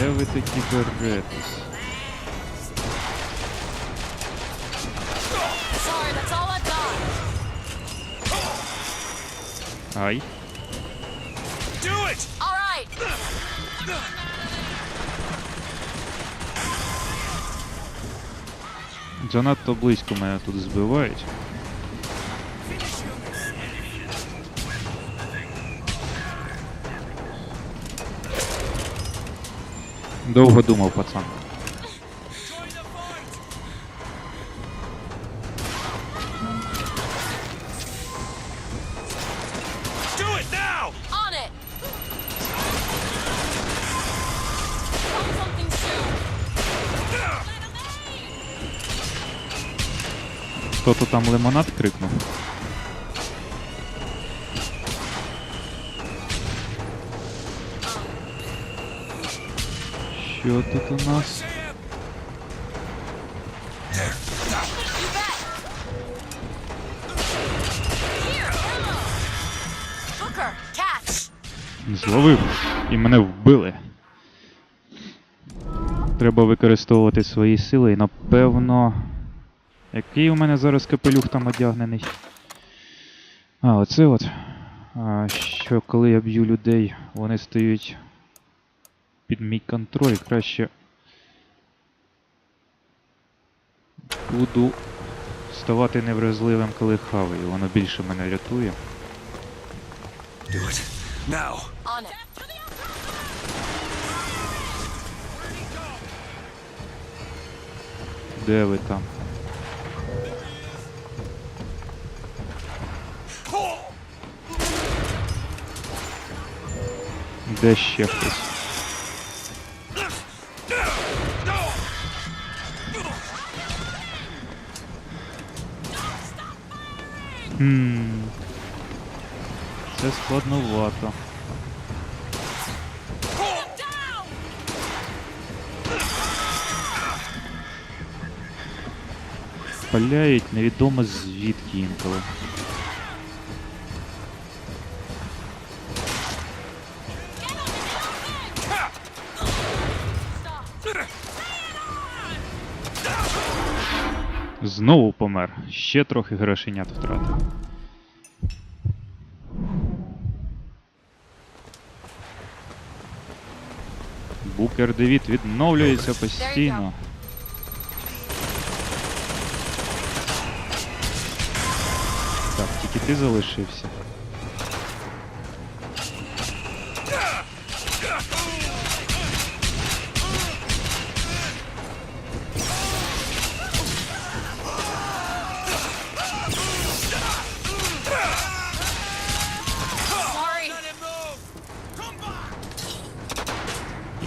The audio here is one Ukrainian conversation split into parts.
Де ви такі беретесь? Ай. Do it! All right. Занадто близько мене тут збивають. Довго думав, пацан. Хто-то там лимонад крикнув. Що тут у нас? Зловив і мене вбили. Треба використовувати свої сили і напевно. Який у мене зараз капелюх там одягнений? А, оце от. А, що коли я б'ю людей, вони стають під мій контроль. Краще буду ставати невразливим, коли хаваю. Воно більше мене рятує. Де ви там? Де ще хтось? Хм. Це складновато. Паляють невідомо звідки інколи. Знову помер. Ще трохи грошенят втратив. Букер Девід відновлюється постійно. Так, тільки ти залишився.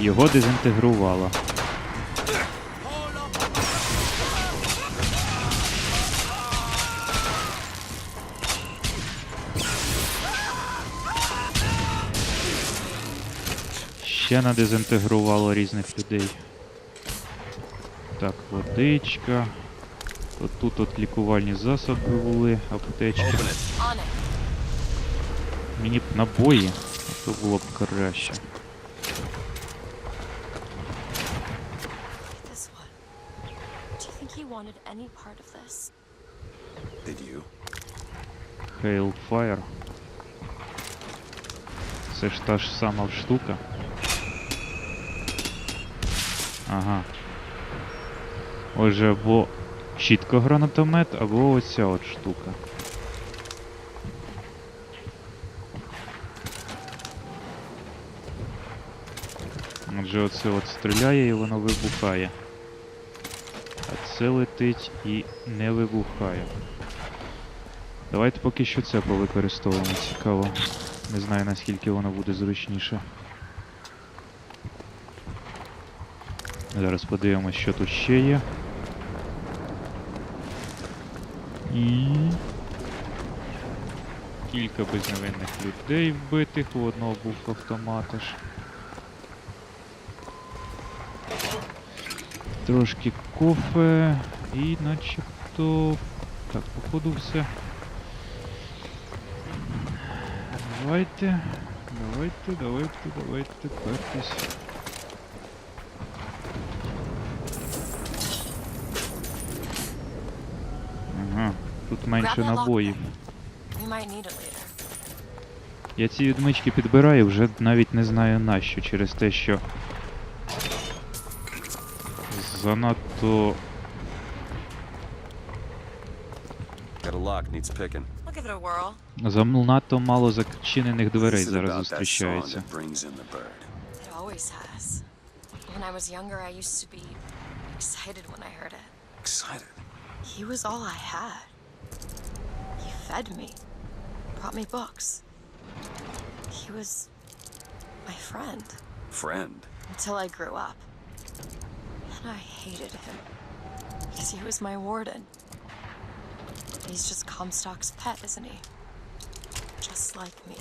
Його дезінтегрувало. Ще надезінтегрувало різних людей. Так, водичка. От тут от лікувальні засоби були, аптечки. Мені б набої, а то було б краще. This one. Do you think he wanted any part of this? Did you? Hailfire. Це ж та ж сама штука. Ага. Отже, або щіткогранатомет, або оця от штука. Отже, оце от стріляє і воно вибухає. Це летить і не вибухає. Давайте поки що це повикористовуємо. Цікаво. Не знаю наскільки воно буде зручніше. Зараз подивимось, що тут ще є. І. Кілька безневинних людей вбитих, у одного був автомат аж. Трошки кофе і начебто... Так, походу все. Давайте, давайте, давайте, давайте, пертись. Ага, тут менше набоїв. Я ці відмички підбираю, вже навіть не знаю нащо, через те, що... whirl. занадто мало зачинених дверей What's it зараз about that song зустрічається. that brings in the bird? It always has. When I was younger, I used to be excited when I heard it. Excited. He was all I had. He fed me, brought me books. He was my friend Friend. until I grew up. And I hated him because he was my warden. He's just Comstock's pet, isn't he? Just like me.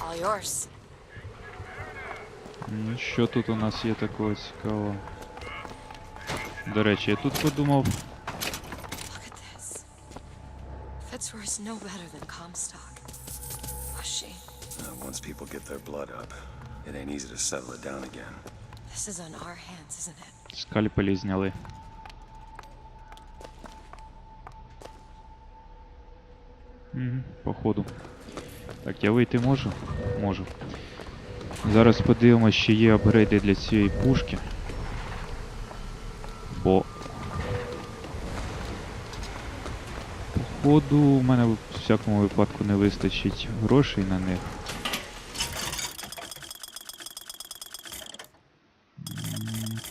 All yours. М, Що тут у нас є такого цікавого? До речі, я тут подумав, Look at this. Fitzroy's no better than Comstock. Was she? Uh, once people get their blood up, it ain't easy to settle it down again. Скальпелі зняли. Угу, походу. Так, я вийти можу? Можу. Зараз подивимось, чи є апгрейди для цієї пушки. Бо. Походу, у мене в всякому випадку не вистачить грошей на них.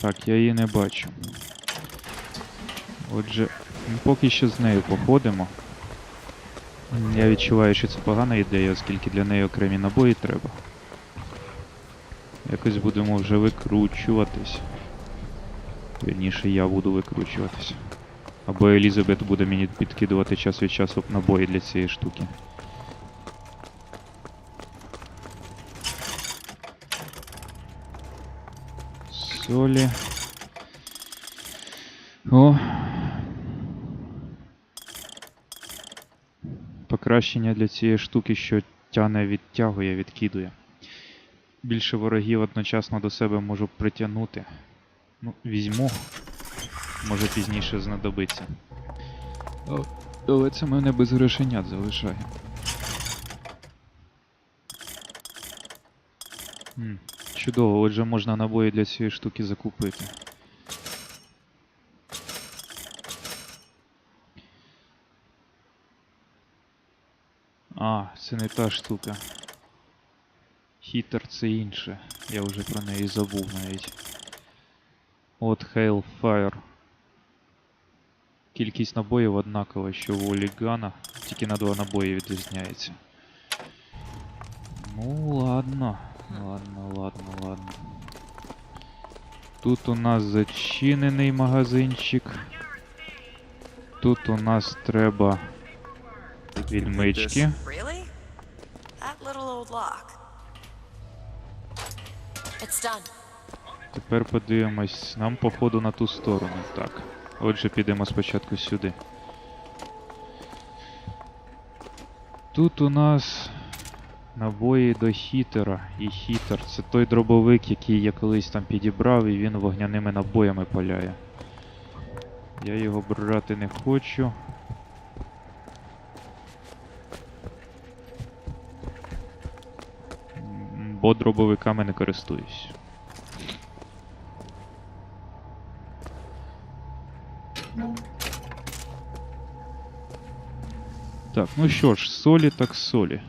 Так, я її не бачу. Отже, поки що з нею походимо. Я відчуваю, що це погана ідея, оскільки для неї окремі набої треба. Якось будемо вже викручуватись. Вірніше, я буду викручуватись. Або Елізабет буде мені підкидувати час від часу набої для цієї штуки. Солі. О. Покращення для цієї штуки, що тяне відтягує, відкидує. Більше ворогів одночасно до себе можу притягнути. Ну, візьму. Може пізніше знадобиться. Але це мене без грошенят залишає. М, Чудово, отже можна набої для цієї штуки закупити. А, це не та штука. Хітер це інше. Я вже про неї забув навіть. От Hailfire. Кількість набоїв однакова, що у Олігана, тільки на два набої відрізняється. Ну ладно. Ладно, ладно, ладно. Тут у нас зачинений магазинчик. Тут у нас треба done. Тепер подивимось. Нам походу на ту сторону. Так. Отже, підемо спочатку сюди. Тут у нас набої до хітера. І хітер це той дробовик, який я колись там підібрав, і він вогняними набоями паляє. Я його брати не хочу. Бо дробовиками не користуюсь. Так, ну що ж, солі так солі.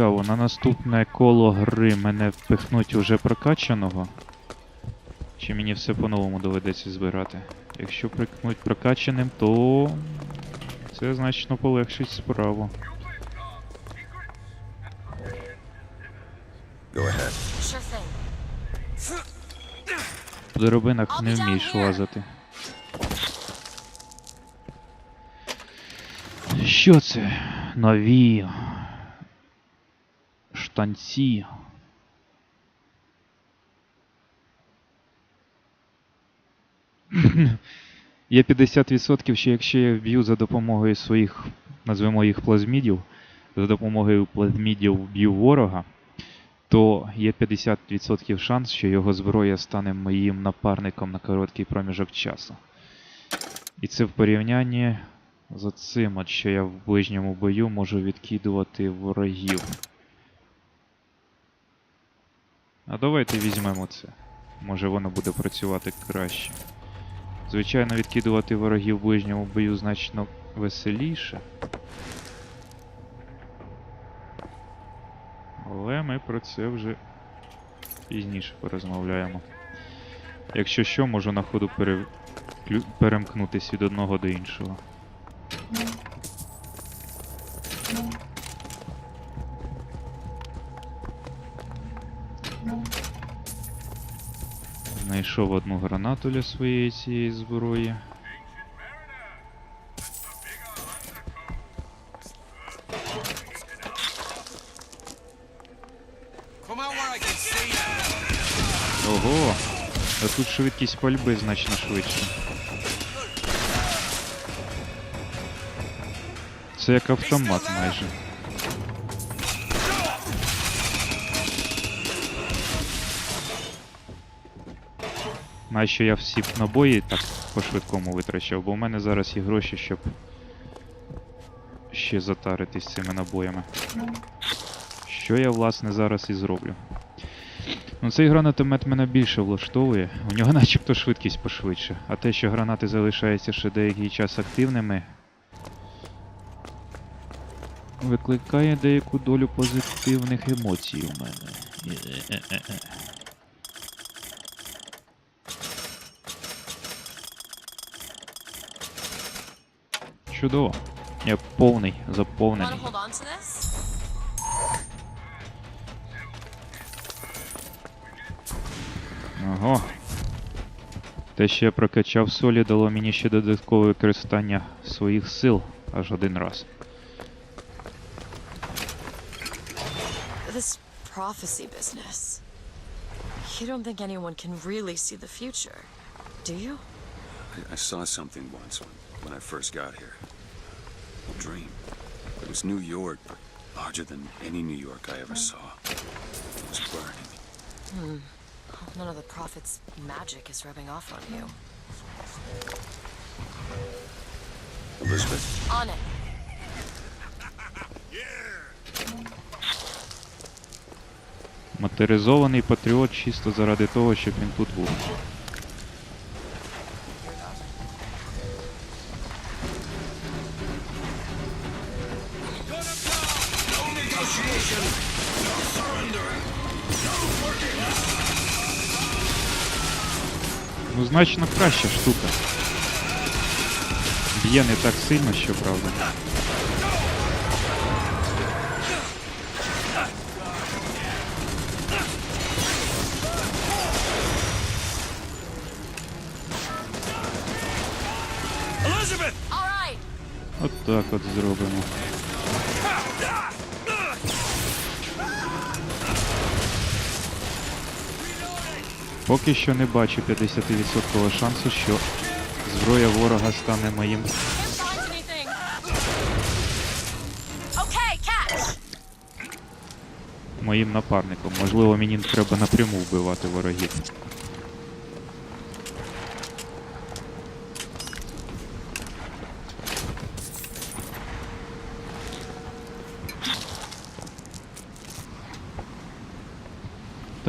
Цікаво, на наступне коло гри мене впихнуть уже прокачаного. Чи мені все по-новому доведеться збирати? Якщо прикнуть прокачаним, то це значно полегшить справу. По драбинах не вмієш лазити. Що це? Нові штанці. Є 50%, що якщо я вб'ю за допомогою своїх, назвемо їх плазмідів, за допомогою плазмідів вб'ю ворога, то є 50% шанс, що його зброя стане моїм напарником на короткий проміжок часу. І це в порівнянні з цим, от що я в ближньому бою можу відкидувати ворогів. А давайте візьмемо це. Може воно буде працювати краще. Звичайно, відкидувати ворогів в ближньому бою значно веселіше. Але ми про це вже пізніше порозмовляємо. Якщо що, можу на ходу пере... перемкнутись від одного до іншого. Знайшов одну гранату для своєї цієї зброї. Ого! А тут швидкість пальби значно швидше. Це як автомат майже. Нащо я всі набої так по-швидкому витрачав, бо в мене зараз є гроші, щоб ще затаритись цими набоями. Що я, власне, зараз і зроблю. Ну, цей гранатомет мене більше влаштовує. У нього начебто швидкість пошвидше. А те, що гранати залишаються ще деякий час активними, викликає деяку долю позитивних емоцій у мене. Чудово. Я повний, заповнений. Ого. Те, що я прокачав солі, дало мені ще додаткове використання своїх сил аж один раз. This prophecy business. You don't think anyone can really see the future, do you? I, I saw something once when, when I first got here. A dream. It was New York, but larger than any New York I ever saw. It was burning. None of the prophet's magic is rubbing off on you. Elizabeth, On it. Моторизований патріот чисто заради того, щоб він тут був. Ну, значно краща штука. Б'є не так сильно, що правда. Elizabeth! Right. От так от зробимо. Поки що не бачу 50% шансу, що зброя ворога стане моїм. Моїм напарником. Можливо, мені треба напряму вбивати ворогів.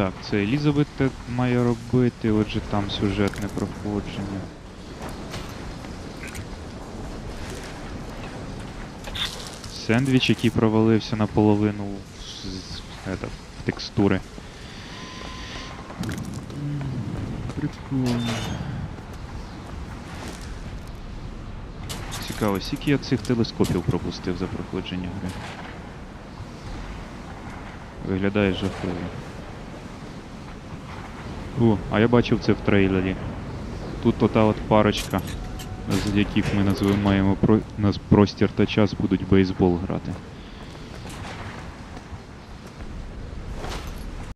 Так, це Елізабет так має робити, отже там сюжетне проходження. Сендвіч, який провалився наполовину в, з- это, в текстури. Прикольно. Цікаво, скільки я цих телескопів пропустив за проходження гри. Виглядає жахливо. О, а я бачив це в трейлері. Тут ота от парочка, з яких ми називаємо про... нас простір та час будуть бейсбол грати.